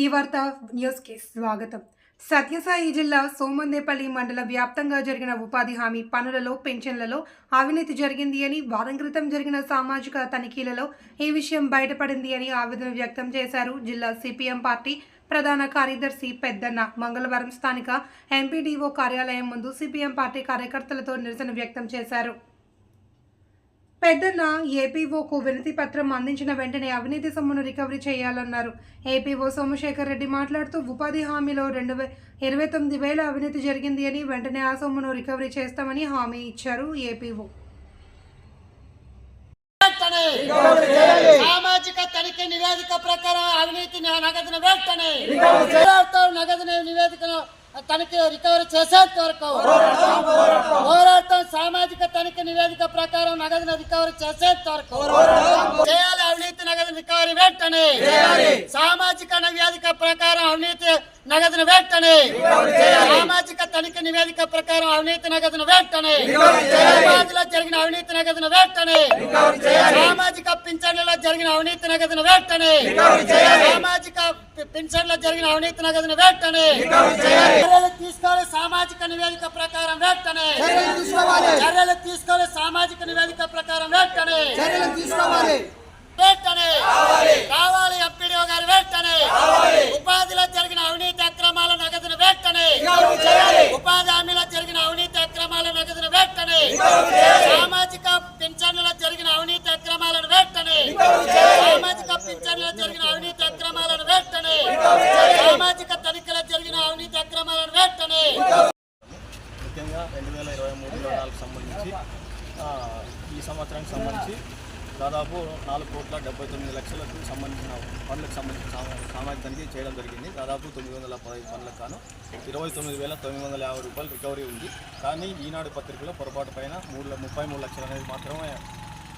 ఈ వార్త న్యూస్కి స్వాగతం. సత్యసాయి జిల్లా సోమందేపల్లి మండల వ్యాప్తంగా జరిగిన ఉపాధి హామీ పనులలో పెన్షన్లలో అవినీతి జరిగింది అని వారం క్రితం జరిగిన సామాజిక తనిఖీలలో ఈ విషయం బయటపడింది అని ఆవేదన వ్యక్తం చేశారు జిల్లా సిపిఎం పార్టీ ప్రధాన కార్యదర్శి పెద్దన్న. మంగళవారం స్థానిక ఎంపీడీఓ కార్యాలయం ముందు సిపిఎం పార్టీ కార్యకర్తలతో నిరసన వ్యక్తం చేశారు. పెద్దన్న ఏపీఓకు వినతి పత్రం అందించిన వెంటనే అవినీతి సొమ్మును రికవరీ చేయాలన్నారు. ఏపీఓ సోమశేఖర్ రెడ్డి మాట్లాడుతూ ఉపాధి హామీలో రెండు వే ఇరవై తొమ్మిది వేల అవినీతి జరిగింది అని వెంటనే ఆ సొమ్మును రికవరీ చేస్తామని హామీ ఇచ్చారు ఏపీఓ. వెంటనే సామాజిక తనిఖీ నివేదిక ప్రకారం అవినీతి వెంటనే పోరాడతాం నగదు నివేదికను తనిఖీ రికవరీ చేసేంత వరకు పోరాడతాం సామాజిక తనిఖీ నివేదిక ప్రకారం నగదును రికవరీ చేసేంత వరకు చేయాలి అవినీతి నగదు రికవరీ వెంటనే. సామాజిక నివేదిక ప్రకారం అవినీతి నగదును వెంటనే. సామాజిక తనిఖీ నివేదిక ప్రకారం అవినీతి నగదును వెంటనే. ఉపాధిలో జరిగిన అవినీతి నగదును వెంటనే. సామాజిక పింఛన్లలో జరిగిన అవినీతి నగదును వెంటనే. సామాజిక పింఛన్లో జరిగిన అవినీతి నగదును వెంటనే చర్యలు తీసుకోవాలి సామాజిక నివేదిక ప్రకారం వెంటనే చర్యలు తీసుకోవాలి. సామాజిక నివేదిక ప్రకారం వెంటనే వెంటనే కావాలి ఎంపీడీఓ గారు వెంటనే ఈ సంవత్సరానికి సంబంధించి దాదాపు నాలుగు కోట్ల డెబ్బై తొమ్మిది లక్షలకు సంబంధించిన పనులకు సంబంధించిన సామా- సామాజిక తనిఖీ చేయడం జరిగింది. దాదాపు తొమ్మిది వందల పదహైదు పనులకు గాను ఇరవై తొమ్మిది వేల తొమ్మిది వందల యాభై రూపాయలు రికవరీ ఉంది. కానీ ఈనాడు పత్రికలో పొరపాటు పైన మూడు ముప్పై మూడు లక్షలు అనేది మాత్రమే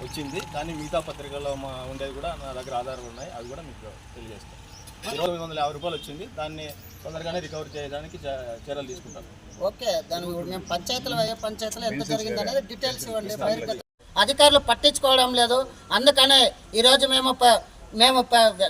వచ్చింది. కానీ మిగతా పత్రికల్లో మా ఉండేది కూడా నా దగ్గర ఆధారాలు ఉన్నాయి. అవి కూడా మీకు తెలియజేస్తాను. ఇరవై తొమ్మిది వందల యాభై రూపాయలు వచ్చింది. దాన్ని తొందరగానే రికవరీ చేయడానికి చర్యలు తీసుకుంటారు ఓకే. దాని మేము పంచాయతీలు ఏ పంచాయతీలో ఎంత జరిగింది అనేది డీటెయిల్స్ ఇవ్వండి. అధికారులు పట్టించుకోవడం లేదు. అందుకనే ఈరోజు మేము ప- మేము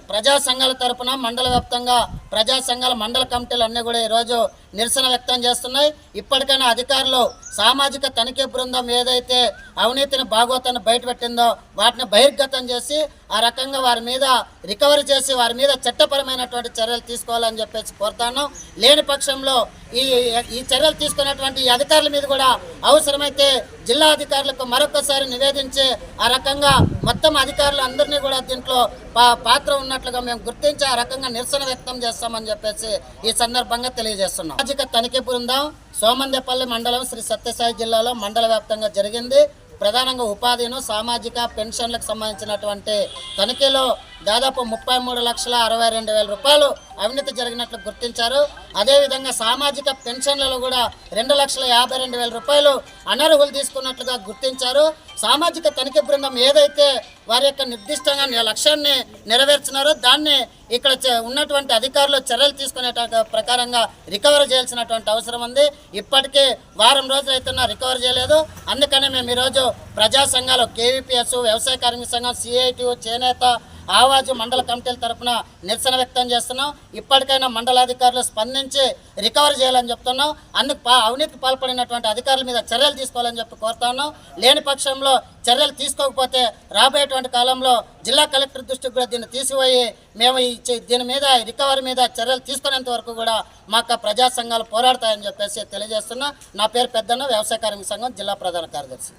ప్రజా సంఘాల తరపున మండల వ్యాప్తంగా ప్రజా సంఘాల మండల కమిటీలు అన్నీ కూడా ఈరోజు నిరసన వ్యక్తం చేస్తున్నాయి. ఇప్పటికైనా అధికారులు సామాజిక తనిఖీ బృందం ఏదైతే అవినీతిని భాగవతాన్ని బయటపెట్టిందో వాటిని బహిర్గతం చేసి ఆ రకంగా వారి మీద రికవరీ చేసి వారి మీద చట్టపరమైనటువంటి చర్యలు తీసుకోవాలని చెప్పేసి కోరుతాను. లేని పక్షంలో ఈ ఈ చర్యలు తీసుకున్నటువంటి ఈ అధికారుల మీద కూడా అవసరమైతే జిల్లా అధికారులకు మరొకసారి నివేదించి ఆ రకంగా మొత్తం అధికారులు అందరినీ కూడా దీంట్లో పా- పాత్ర ఉన్నట్లుగా మేము గుర్తించి ఆ రకంగా నిరసన వ్యక్తం చేస్తామని చెప్పేసి ఈ సందర్భంగా తెలియజేస్తున్నాం. సామాజిక తనిఖీ బృందం సోమందేపల్లి మండలం శ్రీ సత్యసాయి జిల్లాలో మండల వ్యాప్తంగా జరిగింది. ప్రధానంగా ఉపాధిను సామాజిక పెన్షన్లకు సంబంధించినటువంటి తనిఖీలో దాదాపు ముప్పై మూడు లక్షల అరవై రెండు వేల రూపాయలు అవినీతి జరిగినట్లు గుర్తించారు. అదేవిధంగా సామాజిక పెన్షన్లలో కూడా రెండు లక్షల యాభై రెండు వేల రూపాయలు అనర్హులు తీసుకున్నట్లుగా గుర్తించారు. సామాజిక తనిఖీ బృందం ఏదైతే వారి యొక్క నిర్దిష్టంగా లక్ష్యాన్ని నెరవేర్చినారో దాన్ని ఇక్కడ చ- ఉన్నటువంటి అధికారులు చర్యలు తీసుకునే ప్రకారంగా రికవర్ చేయాల్సినటువంటి అవసరం ఉంది. ఇప్పటికే వారం రోజులు అయితే రికవర్ చేయలేదు. అందుకనే మేము ఈరోజు ప్రజా సంఘాలు కేవీపీఎస్ వ్యవసాయ కార్మిక సంఘం సిఐటి చేనేత ఆవాజు మండల కమిటీల తరపున నిరసన వ్యక్తం చేస్తున్నాం. ఇప్పటికైనా మండలాధికారులు స్పందించి రికవర్ చేయాలని చెప్తున్నాం. అందుకు అవినీతికి పాల్పడినటువంటి అధికారుల మీద చర్యలు తీసుకోవాలని చెప్పి కోరుతున్నాం లేని పక్షంలో చర్యలు తీసుకోకపోతే రాబోయేటువంటి కాలంలో జిల్లా కలెక్టర్ దృష్టికి కూడా దీన్ని తీసిపోయి మేము ఈ దీని మీద రికవరీ మీద చర్యలు తీసుకునేంత వరకు కూడా మాకు ప్రజా సంఘాలు పోరాడతాయని చెప్పేసి తెలియజేస్తున్నా. నా పేరు పెద్దన్న వ్యవసాయ కార్మిక సంఘం జిల్లా ప్రధాన కార్యదర్శి.